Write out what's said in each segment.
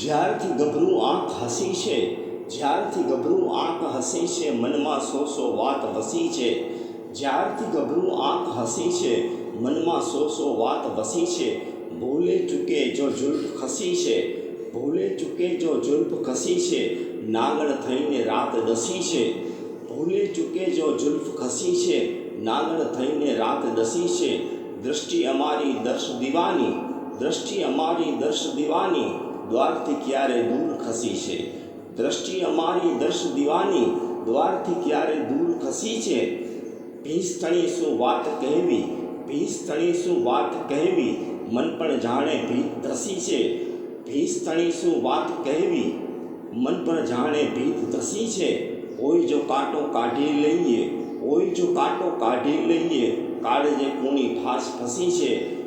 જ્યારથી ગભરું આંખ હસી છે, જ્યારથી ગભરું આંખ હસી છે, મનમાં સો સો વાત વસી છે. જ્યારથી ગભરું આંખ હસી છે, મનમાં સો સો વાત વસી છે. ભૂલે ચૂકે જો જુલ્ફ ખસી છે, ભૂલે ચૂકે જો જુલ્ફ ખસી છે, નાગણ થઈને રાત દસી છે. ભૂલે ચૂકે જો જુલ્ફ ખસી છે, નાગણ થઈને રાત દસી છે. દ્રષ્ટિ અમારી દર્શ દીવાની દ્રષ્ટિ અમારી દર્શ દીવાની દ્વારથી ક્યારે દૂર ખસી છે? દ્રષ્ટિ અમારી દર્શ દીવાની દ્વારથી ક્યારે દૂર ખસી છે? ભીસ્તણી શું વાત કહેવી? ભીસ્તણી શું વાત કહેવી? મન પણ જાણે ભીત ધસી છે. ભીસ્તણી શું વાત કહેવી? મન પણ જાણે ભીત ધસી છે. ઓય જો કાંટો કાઢી લઈએ, ઓય જો કાંટો કાઢી લઈએ, કાળજે કૂણી ફાસ ફસી છે.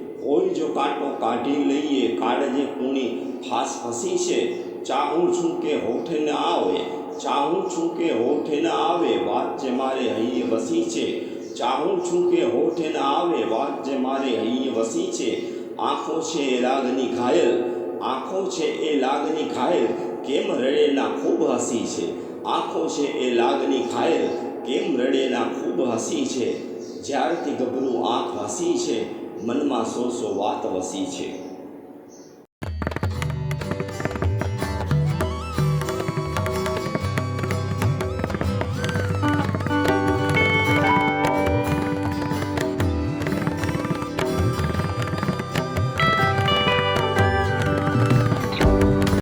જો કાંટો કાઢી લઈએ, કાળજે કૂણી ફાસ ફસી છે, ચાહું છું કે હોઠે ન આવે, ચાહું છું કે હોઠે ન આવે, વાત જે મારે હૈયે વસી છે. ચાહું છું કે હોઠે ન આવે, વાત જે મારે હૈયે વસી છે. આંખો છે એ લાગની ઘાયલ, આંખો છે એ લાગની ઘાયલ, કેમ રડેના ખૂબ હસી છે? આંખો છે એ લાગની ઘાયલ, કેમ રડેના ખૂબ હસી છે? જ્યારથી ગભરું આંખ હસી છે મનમાં સો સો વાત વસી છે.